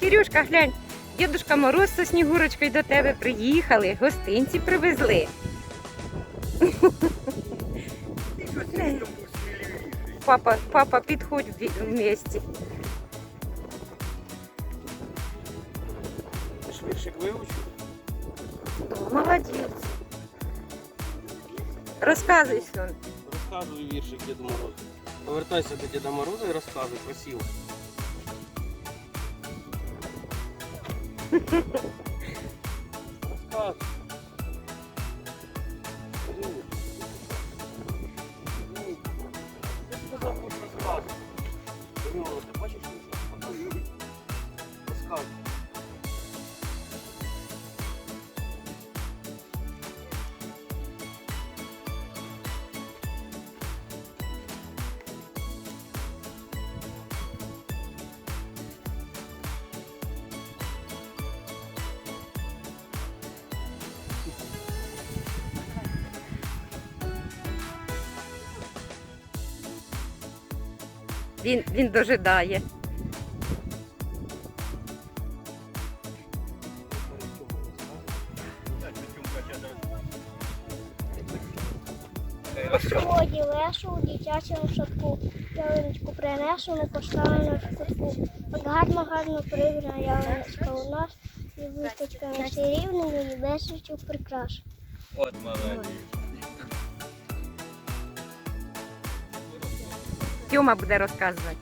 Кирюшка, глянь, дідушка Мороз зі Снігурочкою до тебе приїхали, гостинці привезли. Папа, папа, підходь вместе. Ти вивчив? Молодець. Розказуй, сон. Розказуй віршик Діду Морозу. Повертайся до Діда Мороза і розказуй красиво. Ти бачиш, що Він, він дожидає. Сьогодні лешу у дитячому садку. Ялиночку принесу, не поставлю на кутку. Так гарно, гарно прибрана ялиночка у нас. І висточка на рівні, і безлічу прикраш. От молодець. Тьома буде розказувати.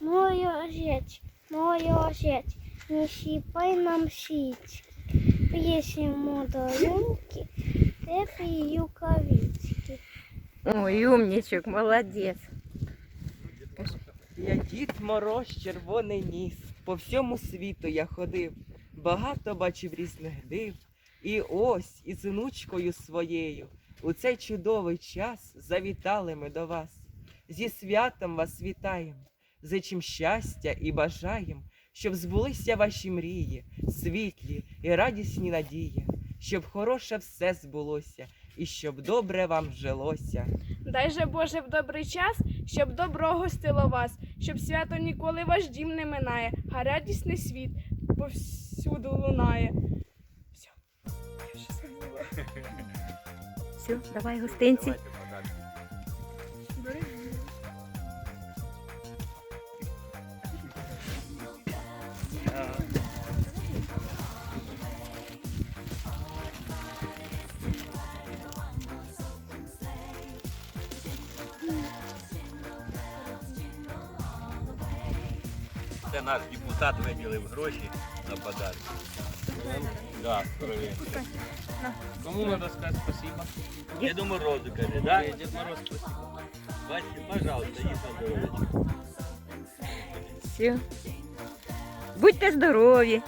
Мой ожець, мой ожець, не щіпай нам сіть. П'єсимо до рюмки, теплі юкавички. Ой, умничок, молодець. Я дід Мороз, червоний ніс. По всьому світу я ходив, багато бачив різних див. І ось із внучкою своєю у цей чудовий час завітали ми до вас. Зі святом вас вітаємо, зичим щастя і бажаєм, щоб збулися ваші мрії, світлі і радісні надії, щоб хороше все збулося, і щоб добре вам жилося. Дай же Боже в добрий час, щоб добро гостило вас, щоб свято ніколи ваш дім не минає, а радісний світ повсюду лунає. Все. Я ще забула. Все, давай гостинці. Це наш депутат виділив гроші на подарки. Да, привіт. Кому треба сказати спасибо? Діду Морозу каже, да? Дід Мороз, спасибо. Бачите, пожалуйста, на здоров'я. Все. Будьте здорові.